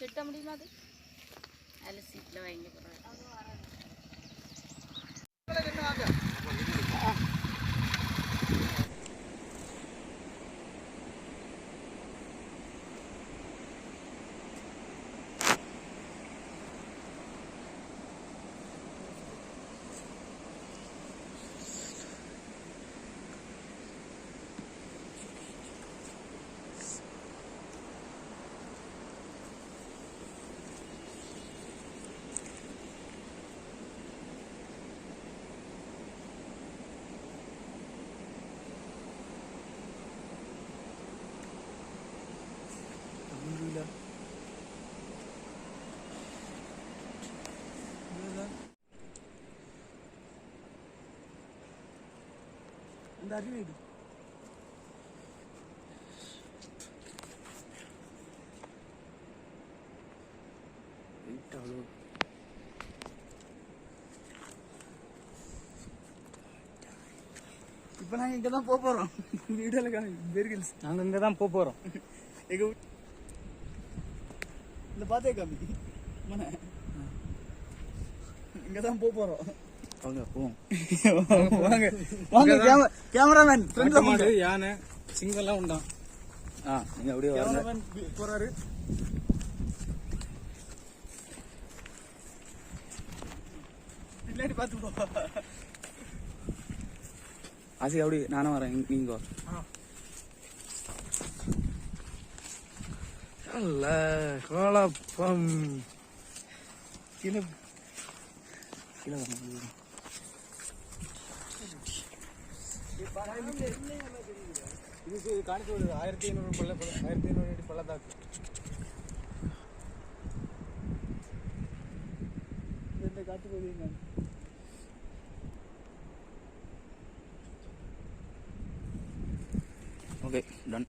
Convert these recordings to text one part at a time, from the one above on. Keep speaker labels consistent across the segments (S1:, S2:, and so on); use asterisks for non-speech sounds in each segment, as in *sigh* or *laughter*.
S1: கெட்ட முடியுமா அது அதில் சீட்டில் வாங்கி போடுறேன்
S2: இந்த அறிவு இது இப்போ நாங்கள் இங்கே தான் போக போகிறோம் வீடியோவில் காமி பெர்கில்ஸ்
S3: நாங்கள் இங்கே தான் போக போகிறோம்
S2: எங்க வீ- இந்த பார்த்தே காமி? மன. இங்கே தான் போக போகிறோம்
S3: வாங்க போவோம். *laughs*
S2: வாங்க வாங்க கேமரா கேமராமேன்
S3: காட்டு மாடு யானை சிங்கம்லாம் உண்டாம். ஆ நீங்கள் அப்படியே வாங்க.
S2: போறாரு. பின்னாடி பார்த்து போ
S3: ஆசி அப்படி நானும் வரேன். இங்க- நீங்க அல்ல கோலப்பம்.
S2: கீழே
S3: கீழே இது இதுக்கு காணிச்சு ஒரு ஆயிரத்தி ஐநூறு பள்ள ஆயிரத்தி ஐநூறு அடி பள்ளத்தாக்கு
S2: இந்த காட்டு போவீங்க
S3: ஓகே டன்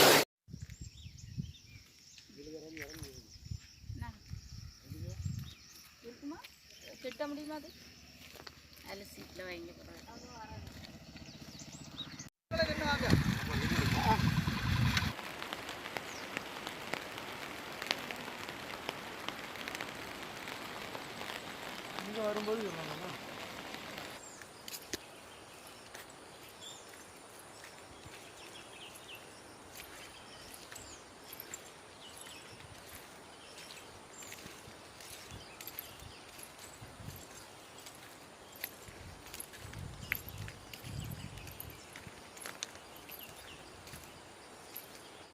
S1: கெட்ட முடியுமா அது அதில் சீட்டில் வாங்கி போடுறேன்
S2: இங்கே வரும்போது சொன்னாங்க